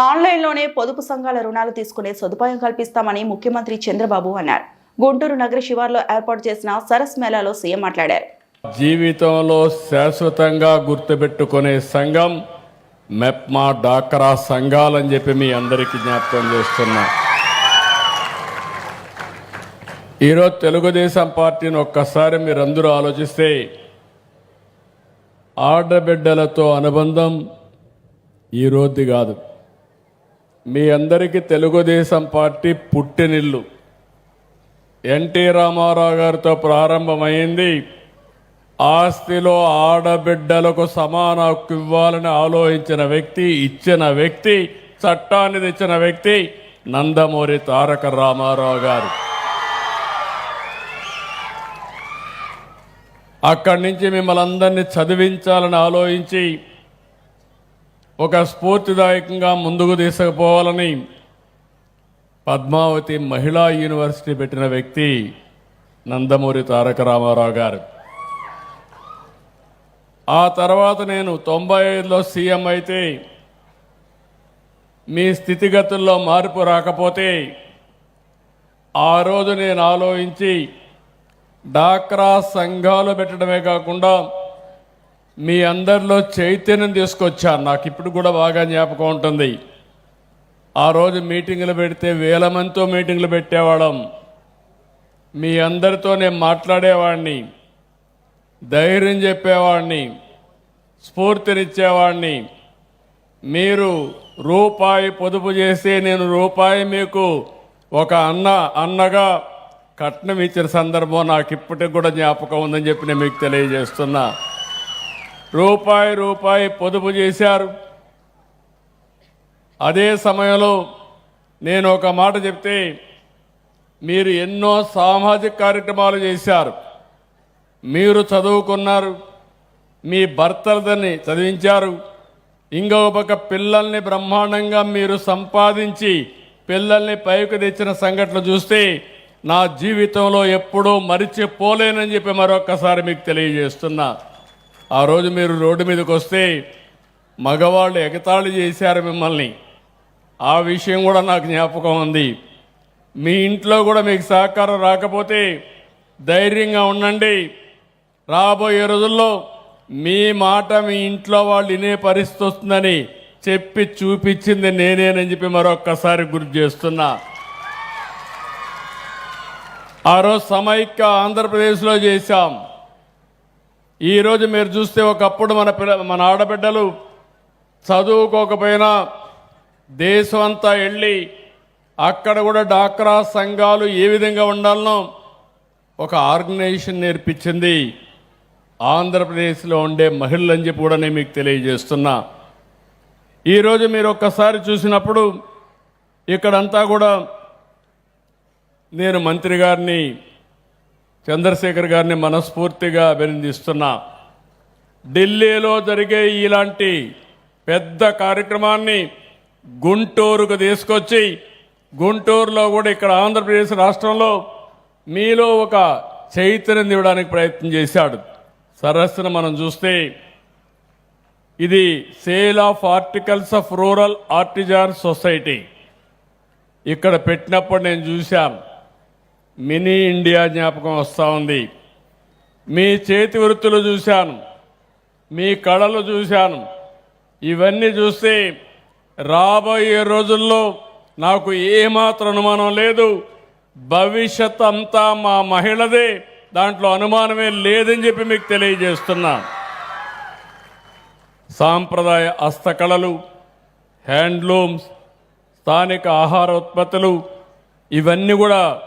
ఆన్లైన్లోనే పొదుపు సంఘాల రుణాలు తీసుకునే సదుపాయం కల్పిస్తామని ముఖ్యమంత్రి చంద్రబాబు అన్నారు. గుంటూరు నగర శివార్లో ఏర్పాటు చేసిన సరస్ మేళాలో సీఎం మాట్లాడారు. జీవితంలో శాశ్వతంగా గుర్తుపెట్టుకునే సంఘం మెప్మా డాక్రా సంఘాలని చెప్పి మీ అందరికీ జ్ఞాపకం చేస్తున్నా. ఈరోజు తెలుగుదేశం పార్టీని ఒక్కసారి మీరందరూ ఆలోచిస్తే ఆడబిడ్డలతో అనుబంధం ఈ కాదు. మీ అందరికీ తెలుగుదేశం పార్టీ పుట్టినిల్లు. ఎన్టీ రామారావు గారితో ప్రారంభమైంది. ఆస్తిలో ఆడబిడ్డలకు సమాన హక్కు ఇవ్వాలని ఆలోచించిన వ్యక్తి ఇచ్చిన వ్యక్తి చట్టాన్ని తెచ్చిన వ్యక్తి నందమూరి తారక రామారావు గారు. అక్కడి నుంచి మిమ్మల్ని అందరినీ చదివించాలని ఆలోచించి ఒక స్ఫూర్తిదాయకంగా ముందుకు తీసుకుపోవాలని పద్మావతి మహిళా యూనివర్సిటీ పెట్టిన వ్యక్తి నందమూరి తారక రామారావు గారు. ఆ తర్వాత నేను తొంభై ఐదులో సీఎం అయితే మీ స్థితిగతుల్లో మార్పు రాకపోతే ఆ రోజు నేను ఆలోచించి డాక్రా సంఘాలు పెట్టడమే కాకుండా మీ అందరిలో చైతన్యం తీసుకొచ్చాను నాకు ఇప్పుడు కూడా బాగా జ్ఞాపకం ఉంటుంది. ఆ రోజు మీటింగులు పెడితే వేల మందితో మీటింగులు పెట్టేవాళ్ళం. మీ అందరితో నేను మాట్లాడేవాడిని. ధైర్యం చెప్పేవాడిని. స్ఫూర్తినిచ్చేవాడిని. మీరు రూపాయి పొదుపు చేస్తే నేను రూపాయి మీకు ఒక అన్న అన్నగా కట్నం ఇచ్చిన సందర్భం నాకు ఇప్పటికి కూడా జ్ఞాపకం ఉందని చెప్పి నేను మీకు తెలియజేస్తున్నా. రూపాయి రూపాయి పొదుపు చేశారు. అదే సమయంలో నేను ఒక మాట చెప్తే మీరు ఎన్నో సామాజిక కార్యక్రమాలు చేశారు. మీరు చదువుకున్నారు మీ భర్తలని చదివించారు. ఇంకా ఒక పిల్లల్ని బ్రహ్మాండంగా మీరు సంపాదించి పిల్లల్ని పైకి తెచ్చిన సంఘటనలు చూస్తే నా జీవితంలో ఎప్పుడూ మరిచిపోలేనని చెప్పి మరొక్కసారి మీకు తెలియజేస్తున్నా. ఆ రోజు మీరు రోడ్డు మీదకి వస్తే మగవాళ్ళు ఎగతాళి చేశారు మిమ్మల్ని. ఆ విషయం కూడా నాకు జ్ఞాపకం ఉంది. మీ ఇంట్లో కూడా మీకు సహకారం రాకపోతే ధైర్యంగా ఉండండి. రాబోయే రోజుల్లో మీ మాట మీ ఇంట్లో వాళ్ళు వినే పరిస్థితి వస్తుందని చెప్పి చూపించింది నేనేనని చెప్పి మరొక్కసారి గుర్తు చేస్తున్నా. ఆ రోజు సమైక్య ఆంధ్రప్రదేశ్లో చేశాం. ఈరోజు మీరు చూస్తే ఒకప్పుడు మన పిల్ల మన ఆడబిడ్డలు చదువుకోకపోయినా దేశం అంతా వెళ్ళి అక్కడ కూడా డాక్రా సంఘాలు ఏ విధంగా ఉండాలనో ఒక ఆర్గనైజేషన్ నేర్పించింది. ఆంధ్రప్రదేశ్లో ఉండే మహిళలు అని చెప్పి కూడా నేను మీకు తెలియజేస్తున్నా. ఈరోజు మీరు ఒక్కసారి చూసినప్పుడు ఇక్కడంతా కూడా నేను మంత్రి గారిని చంద్రశేఖర్ గారిని మనస్ఫూర్తిగా అభినందిస్తున్నా. ఢిల్లీలో జరిగే ఇలాంటి పెద్ద కార్యక్రమాన్ని గుంటూరుకు తీసుకొచ్చి గుంటూరులో కూడా ఇక్కడ ఆంధ్రప్రదేశ్ రాష్ట్రంలో మీలో ఒక చైతన్యం ఇవ్వడానికి ప్రయత్నం చేశాడు. సరస్సును మనం చూస్తే ఇది sale of articles of rural artisan society. ఇక్కడ పెట్టినప్పుడు నేను చూశాను. మినీ ఇండియా జ్ఞాపకం వస్తూ ఉంది. మీ చేతి వృత్తులు చూశాను. మీ కళలు చూశాను. ఇవన్నీ చూస్తే రాబోయే రోజుల్లో నాకు ఏమాత్రం అనుమానం లేదు. భవిష్యత్ అంతా మా మహిళదే. దాంట్లో అనుమానమే లేదని చెప్పి మీకు తెలియజేస్తున్నా. సాంప్రదాయ హస్తకళలు హ్యాండ్లూమ్స్ స్థానిక ఆహార ఉత్పత్తులు ఇవన్నీ కూడా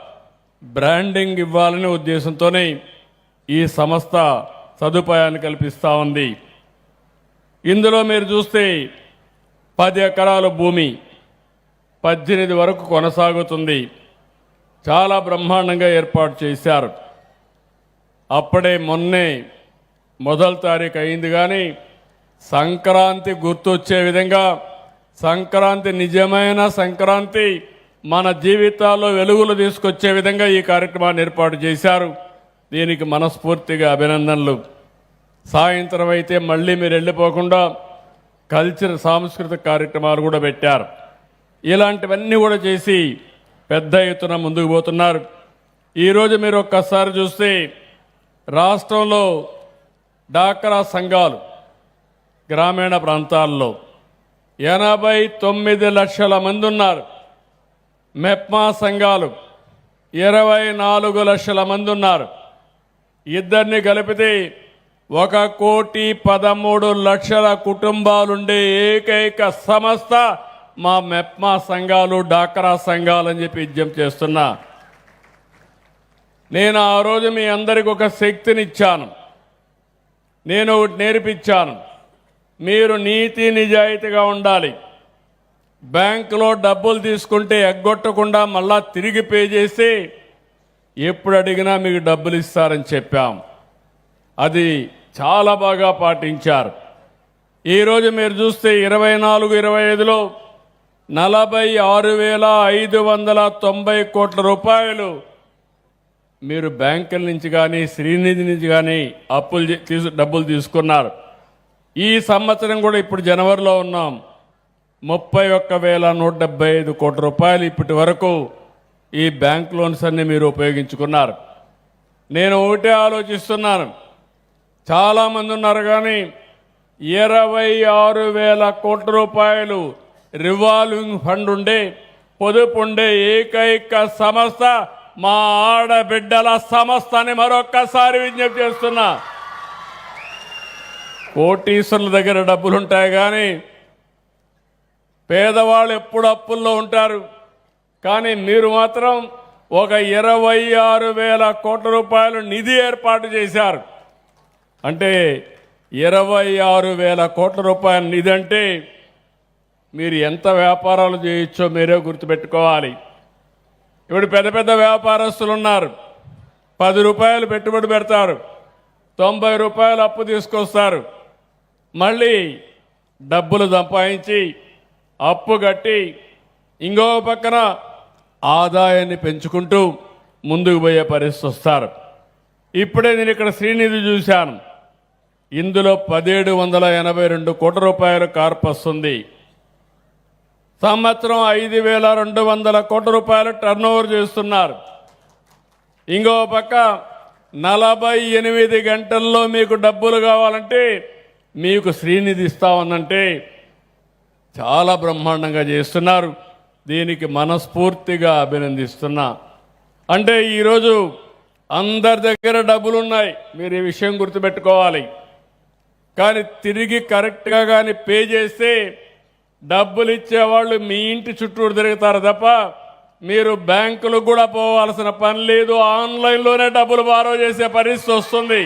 బ్రాండింగ్ ఇవ్వాలనే ఉద్దేశంతోనే ఈ సంస్థ సదుపాయాన్ని కల్పిస్తూ ఉంది. ఇందులో మీరు చూస్తే పది ఎకరాల భూమి పద్దెనిమిది వరకు కొనసాగుతుంది. చాలా బ్రహ్మాండంగా ఏర్పాటు చేశారు. అప్పుడే మొన్నే మొదటి తారీఖు అయింది కానీ సంక్రాంతి గుర్తొచ్చే విధంగా సంక్రాంతి నిజమైన సంక్రాంతి మన జీవితాల్లో వెలుగులు తీసుకొచ్చే విధంగా ఈ కార్యక్రమాన్ని ఏర్పాటు చేశారు. దీనికి మనస్ఫూర్తిగా అభినందనలు. సాయంత్రం అయితే మళ్ళీ మీరు వెళ్ళిపోకుండా కల్చర్ సాంస్కృతిక కార్యక్రమాలు కూడా పెట్టారు. ఇలాంటివన్నీ కూడా చేసి పెద్ద ఎత్తున ముందుకు పోతున్నారు. ఈరోజు మీరు ఒక్కసారి చూస్తే రాష్ట్రంలో డాక్రా సంఘాలు గ్రామీణ ప్రాంతాల్లో ఎనభై తొమ్మిది లక్షల మంది ఉన్నారు. మెప్మా సంఘాలు ఇరవై నాలుగు లక్షల మంది ఉన్నారు. ఇద్దరిని కలిపితే ఒక కోటి పదమూడు లక్షల కుటుంబాలుండే ఏకైక సంస్థ మా మెప్మా సంఘాలు డాక్రా సంఘాలు అని చెప్పి విజ్ఞప్తి చేస్తున్నా. నేను ఆ రోజు మీ అందరికి ఒక శక్తినిచ్చాను. నేను ఒకటి నేర్పించాను. మీరు నీతి నిజాయితీగా ఉండాలి. బ్యాంకులో డబ్బులు తీసుకుంటే ఎగ్గొట్టకుండా మళ్ళా తిరిగి పే చేసి ఎప్పుడు అడిగినా మీకు డబ్బులు ఇస్తారని చెప్పాం. అది చాలా బాగా పాటించారు. ఈరోజు మీరు చూస్తే ఇరవై నాలుగు ఇరవై ఐదులో నలభై ఆరు వేల ఐదు వందల తొంభై కోట్ల రూపాయలు మీరు బ్యాంకుల నుంచి కానీ శ్రీనిధి నుంచి కానీ అప్పులు తీసు డబ్బులు తీసుకున్నారు. ఈ సంవత్సరం కూడా ఇప్పుడు జనవరిలో ఉన్నాం. ముప్పై ఒక్క వేల నూట డెబ్బై ఐదు కోట్ల రూపాయలు ఇప్పటి వరకు ఈ బ్యాంక్ లోన్స్ అన్ని మీరు ఉపయోగించుకున్నారు. నేను ఒకటే ఆలోచిస్తున్నాను. చాలామంది ఉన్నారు కానీ ఇరవై ఆరు వేల కోట్ల రూపాయలు రివాల్వింగ్ ఫండ్ ఉండే పొదుపు ఉండే ఏకైక సంస్థ మా ఆడబిడ్డల సంస్థ అని మరొక్కసారి విజ్ఞప్తి చేస్తున్నా. కోటీశ్వరుల దగ్గర డబ్బులు ఉంటాయి కానీ పేదవాళ్ళు ఎప్పుడు అప్పుల్లో ఉంటారు. కానీ మీరు మాత్రం ఒక ఇరవై ఆరు వేల కోట్ల రూపాయలు నిధి ఏర్పాటు చేశారు. అంటే ఇరవై ఆరు వేల కోట్ల రూపాయల నిధి అంటే మీరు ఎంత వ్యాపారాలు చేయొచ్చో మీరే గుర్తుపెట్టుకోవాలి. ఇప్పుడు పెద్ద పెద్ద వ్యాపారస్తులు ఉన్నారు. పది రూపాయలు పెట్టుబడి పెడతారు. తొంభై రూపాయలు అప్పు తీసుకొస్తారు. మళ్ళీ డబ్బులు సంపాదించి అప్పు కట్టి ఇంకో పక్కన ఆదాయాన్ని పెంచుకుంటూ ముందుకు పోయే పరిస్థితి వస్తారు. ఇప్పుడే నేను ఇక్కడ శ్రీనిధి చూశాను. ఇందులో పదిహేడు వందల ఎనభై రెండు కోట్ల రూపాయల కార్పు వస్తుంది సంవత్సరం ఐదు వేల రెండు వందల కోట్ల రూపాయలు టర్న్ ఓవర్ చేస్తున్నారు. ఇంకో పక్క నలభై ఎనిమిది గంటల్లో మీకు డబ్బులు కావాలంటే మీకు శ్రీనిధి ఇస్తామన్నంటే చాలా బ్రహ్మాండంగా చేస్తున్నారు. దీనికి మనస్ఫూర్తిగా అభినందిస్తున్నా. అంటే ఈరోజు అందరి దగ్గర డబ్బులు ఉన్నాయి మీరు ఈ విషయం గుర్తుపెట్టుకోవాలి. కానీ తిరిగి కరెక్ట్గా కానీ పే చేస్తే డబ్బులు ఇచ్చేవాళ్ళు మీ ఇంటి చుట్టూరు తిరుగుతారు తప్ప మీరు బ్యాంకులకు కూడా పోవాల్సిన పని లేదు. ఆన్లైన్లోనే డబ్బులు బారో చేసే పరిస్థితి వస్తుంది.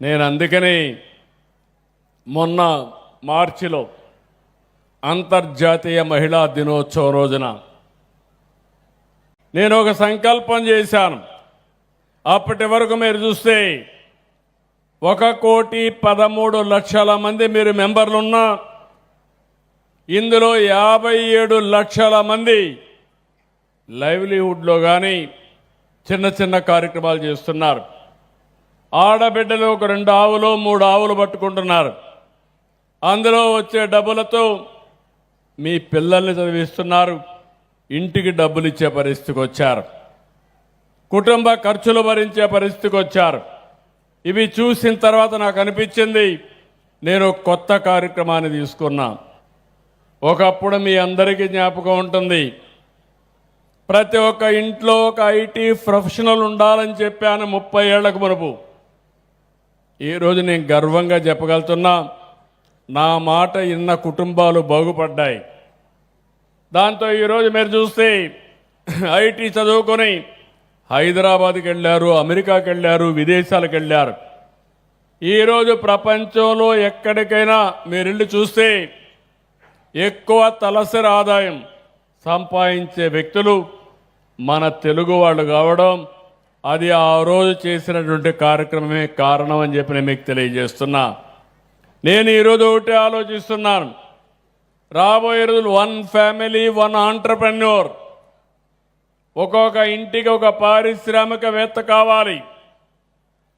నేను అందుకని మొన్న మార్చిలో అంతర్జాతీయ మహిళా దినోత్సవం రోజున నేను ఒక సంకల్పం చేశాను. అప్పటి వరకు మీరు చూస్తే ఒక కోటి పదమూడు లక్షల మంది మీరు మెంబర్లున్నా ఇందులో యాభై ఏడు లక్షల మంది లైవ్లీహుడ్లో కానీ చిన్న చిన్న కార్యక్రమాలు చేస్తున్నారు. ఆడబిడ్డలు ఒక రెండు ఆవులు మూడు ఆవులు పట్టుకుంటున్నారు. అందులో వచ్చే డబ్బులతో మీ పిల్లల్ని చదివిస్తున్నారు. ఇంటికి డబ్బులు ఇచ్చే పరిస్థితికి వచ్చారు. కుటుంబ ఖర్చులు భరించే పరిస్థితికి వచ్చారు. ఇవి చూసిన తర్వాత నాకు అనిపించింది నేను కొత్త కార్యక్రమాన్ని తీసుకున్నా. ఒకప్పుడు మీ అందరికీ జ్ఞాపకం ఉంటుంది ప్రతి ఒక్క ఇంట్లో ఒక ఐటీ ప్రొఫెషనల్ ఉండాలని చెప్పాను ముప్పై ఏళ్ళకు మునుపు. ఈరోజు నేను గర్వంగా చెప్పగలుగుతున్నా నా మాట ఇన్న కుటుంబాలు బాగుపడ్డాయి. దాంతో ఈరోజు మీరు చూస్తే ఐటీ చదువుకొని హైదరాబాద్కి వెళ్ళారు అమెరికాకి వెళ్ళారు విదేశాలకు వెళ్ళారు. ఈరోజు ప్రపంచంలో ఎక్కడికైనా మీరు చూస్తే ఎక్కువ తలసరి ఆదాయం సంపాదించే వ్యక్తులు మన తెలుగు వాళ్ళు కావడం అది ఆ రోజు చేసినటువంటి కార్యక్రమమే కారణం అని చెప్పి నేను మీకు తెలియజేస్తున్నా. నేను ఈరోజు ఒకటి ఆలోచిస్తున్నాను. రాబోయే రోజులు వన్ ఫ్యామిలీ వన్ ఆంటర్ప్రెన్యూర్. ఒక్కొక్క ఇంటికి ఒక పారిశ్రామికవేత్త కావాలి.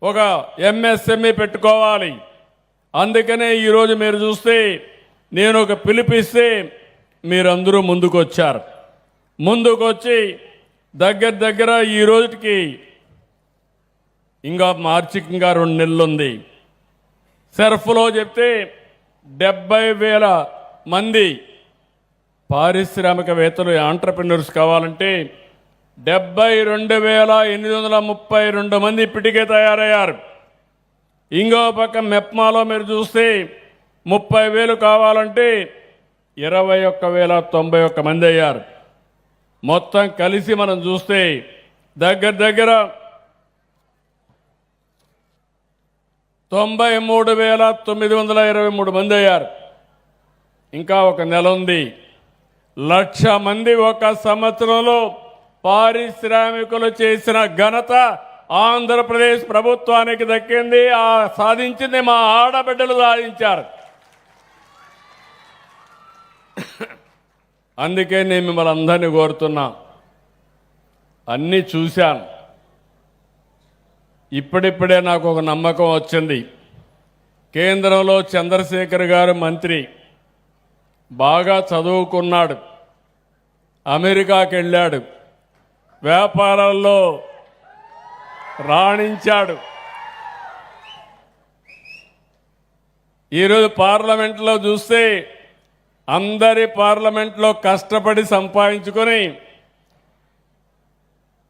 ఒక ఎంఎస్ఎంఈ పెట్టుకోవాలి. అందుకనే ఈరోజు మీరు చూస్తే నేను ఒక పిలిపిస్తే మీరందరూ ముందుకొచ్చారు. ముందుకొచ్చి దగ్గర దగ్గర ఈ రోజుకి ఇంకా మార్చికి ఇంకా రెండు నెలలు ఉంది సెర్ఫ్లో చెప్తే డెబ్బై వేల మంది పారిశ్రామికవేత్తలు ఆంటర్ప్రినర్స్ కావాలంటే డెబ్బై రెండు వేల ఎనిమిది వందల ముప్పై రెండు మంది ఇప్పటికే తయారయ్యారు. ఇంకో పక్క మెప్మాలో మీరు చూస్తే ముప్పై వేలు కావాలంటే ఇరవై ఒక్క వేల తొంభై ఒక్క మంది అయ్యారు. మొత్తం కలిసి మనం చూస్తే దగ్గర దగ్గర తొంభై మూడు వేల తొమ్మిది వందల ఇరవై మూడు మంది అయ్యారు. ఇంకా ఒక నెల ఉంది. లక్ష మంది ఒక సంవత్సరంలో పారిశ్రామికులు చేసిన ఘనత ఆంధ్రప్రదేశ్ ప్రభుత్వానికి దక్కింది. ఆ సాధించింది మా ఆడబిడ్డలు సాధించారు. అందుకే నేను మిమ్మల్ని అందరినీ కోరుతున్నా. అన్నీ చూశాను. ఇప్పుడిప్పుడే నాకు ఒక నమ్మకం వచ్చింది. కేంద్రంలో చంద్రశేఖర్ గారు మంత్రి బాగా చదువుకున్నాడు అమెరికాకి వెళ్ళాడు వ్యాపారాల్లో రాణించాడు. ఈరోజు పార్లమెంట్లో చూస్తే అందరి పార్లమెంట్లో కష్టపడి సంపాదించుకొని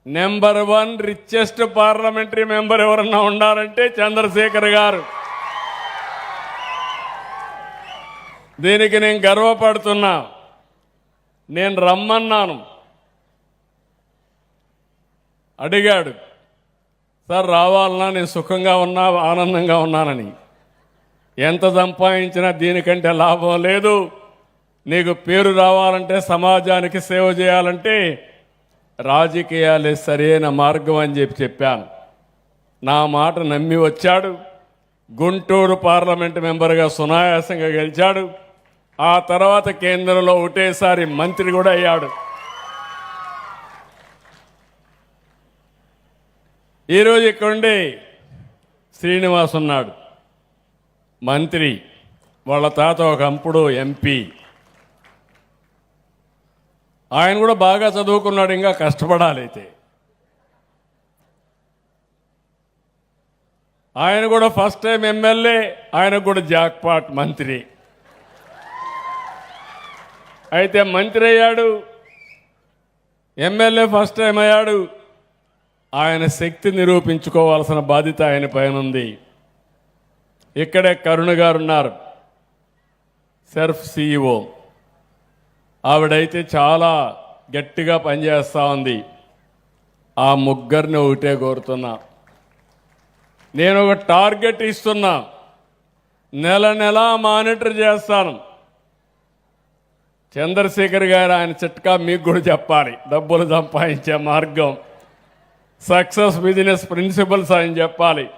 number one richest parliamentary member ఎవరన్నా ఉండాలంటే చంద్రశేఖర్ గారు. దీనికి నేను గర్వపడుతున్నా. నేను రమ్మన్నాను. అడిగాడు సార్ రావాలన్నా నేను సుఖంగా ఉన్నా ఆనందంగా ఉన్నానని. ఎంత సంపాదించినా దీనికంటే లాభం లేదు. నీకు పేరు రావాలంటే సమాజానికి సేవ చేయాలంటే రాజకీయాలే సరైన మార్గం అని చెప్పి చెప్పాను. నా మాట నమ్మి వచ్చాడు. గుంటూరు పార్లమెంట్ మెంబర్గా సునాయాసంగా గెలిచాడు. ఆ తర్వాత కేంద్రంలో ఒకటేసారి మంత్రి కూడా అయ్యాడు. ఈరోజు ఇక్కడుండి శ్రీనివాస్ ఉన్నాడు. మంత్రి. వాళ్ళ తాత ఒక అంపుడు ఎంపీ. ఆయన కూడా బాగా చదువుకున్నాడు ఇంకా కష్టపడాలి అయితే. ఆయన కూడా ఫస్ట్ టైం ఎమ్మెల్యే ఆయన కూడా జాక్పాట్ మంత్రి. అయితే మంత్రి అయ్యాడు ఎమ్మెల్యే ఫస్ట్ టైం అయ్యాడు ఆయన శక్తి నిరూపించుకోవాల్సిన బాధ్యత ఆయన పైన ఉంది. ఇక్కడే కరుణ గారు ఉన్నారు సెర్ఫ్ సిఇఓ ఆవిడైతే చాలా గట్టిగా పనిచేస్తూ ఉంది. ఆ ముగ్గురిని ఒకటే కోరుతున్నా. నేను ఒక టార్గెట్ ఇస్తున్నా. నెల నెల మానిటర్ చేస్తాను. చంద్రశేఖర్ గారు ఆయన చిట్కా మీకు కూడా చెప్పాలి. డబ్బులు సంపాదించే మార్గం. సక్సెస్ బిజినెస్ ప్రిన్సిపల్స్ ఆయన చెప్పాలి.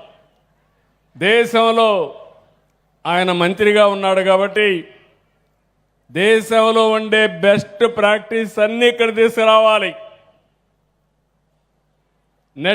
దేశంలో ఆయన మంత్రిగా ఉన్నాడు కాబట్టి దేశంలో ఉండే బెస్ట్ ప్రాక్టీస్ అన్ని ఇక్కడ తీసుకురావాలి.